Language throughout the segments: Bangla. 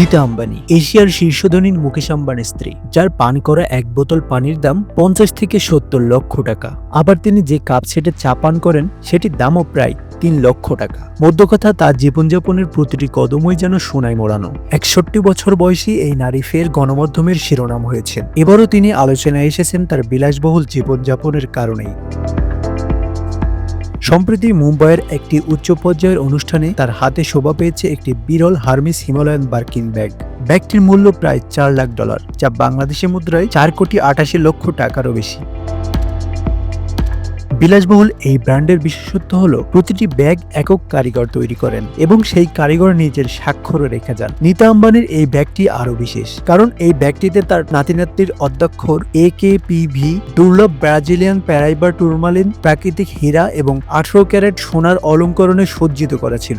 নীতা আম্বানি। এশিয়ার শীর্ষধনী মুকেশ আম্বানির স্ত্রী, যার পান করা এক বোতল পানির দাম পঞ্চাশ থেকে সত্তর লক্ষ টাকা। আবার তিনি যে কাপ সেটে চা পান করেন, সেটির দামও প্রায় তিন লক্ষ টাকা। মধ্যকথা তার জীবনযাপনের প্রতিটি কদমই যেন সোনায় মোড়ানো। একষট্টি বছর বয়সী এই নারী ফের গণমাধ্যমের শিরোনাম হয়েছেন। এবারও তিনি আলোচনায় এসেছেন তার বিলাসবহুল জীবনযাপনের কারণেই। সম্প্রতি মুম্বাইয়ের একটি উচ্চ পর্যায়ের অনুষ্ঠানে তার হাতে শোভা পেয়েছে একটি বিরল হার্মিস হিমালয়ান বার্কিন ব্যাগ। ব্যাগটির মূল্য প্রায় চার লাখ ডলার, যা বাংলাদেশের মুদ্রায় চার কোটি আটাশি লক্ষ টাকারও বেশি। বিলাসবহুল এই ব্র্যান্ডের বিশেষত্ব হলো প্রতিটি ব্যাগ একক কারিগর তৈরি করেন এবং সেই কারিগর নিজের স্বাক্ষরও রেখে যান। নীতা আম্বানির এই ব্যাগটি আরও বিশেষ, কারণ এই ব্যাগটিতে তার নাতিনাতির অধ্যক্ষর এ কে পি ভি, দুর্লভ ব্রাজিলিয়ান প্যারাইবার টুরমালিন, প্রাকৃতিক হীরা এবং আঠারো ক্যারেট সোনার অলঙ্করণে সজ্জিত করা ছিল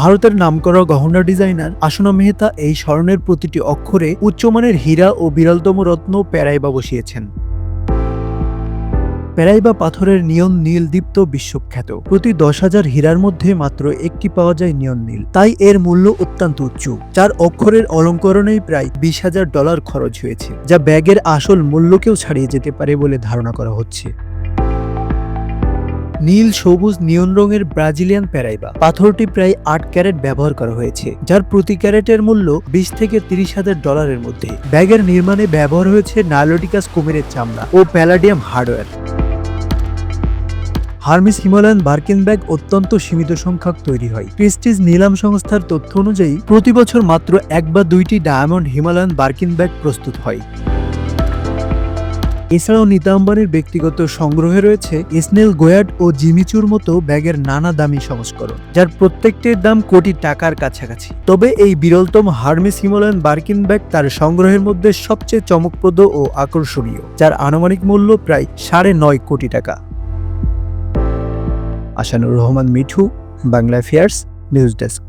ভারতের নামকরা গহনা ডিজাইনার আসনা মেহতা এই স্মরণের প্রতিটি অক্ষরে উচ্চমানের হীরা ও বিরলতম রত্ন প্যারাইবা বসিয়েছেন। প্যারাইবা পাথরের নিয়ন নীল দীপ্ত বিশ্বখ্যাত। প্রতি দশ হাজার হীরার মধ্যে মাত্র একটি পাওয়া যায় নিয়ন নীল। তাই এর মূল্য অত্যন্ত উচ্চ চার অক্ষরের অলঙ্করণেই প্রায় বিশ হাজার ডলার খরচ হয়েছে, যা ব্যাগের আসল মূল্যকেও ছাড়িয়ে যেতে পারে বলে ধারণা করা হচ্ছে। নীল, সবুজ, নিয়ন রঙের ব্রাজিলিয়ান প্যারাইবা পাথরটি প্রায় আট ক্যারেট ব্যবহার করা হয়েছে, যার প্রতি ক্যারেটের মূল্য বিশ থেকে তিরিশ হাজার ডলারের মধ্যে। ব্যাগের নির্মাণে ব্যবহার হয়েছে নাইলোটিকাস কুমিরের চামড়া ও palladium hardware. Hermes Himalayan Birkin bag অত্যন্ত সীমিত সংখ্যক তৈরি হয়। প্রেস্টিজ নিলাম সংস্থার তথ্য অনুযায়ী, প্রতি বছর মাত্র এক বা দুইটি ডায়মন্ড হিমালয়ান বার্কিন ব্যাগ প্রস্তুত হয়। এছাড়াও নীতা আম্বানির ব্যক্তিগত সংগ্রহে রয়েছে স্নেল গোয়ার্ড ও জিমিচুর মতো ব্যাগের নানা দামি সংস্করণ, যার প্রত্যেকটির দাম কোটি টাকার কাছাকাছি। তবে এই বিরলতম হার্মিস হিমালয়ান বার্কিন ব্যাগ তার সংগ্রহের মধ্যে সবচেয়ে চমকপ্রদ ও আকর্ষণীয়, যার আনুমানিক মূল্য প্রায় সাড়ে নয় কোটি টাকা। Asanur Rahman Mithu Bangla affairs news desk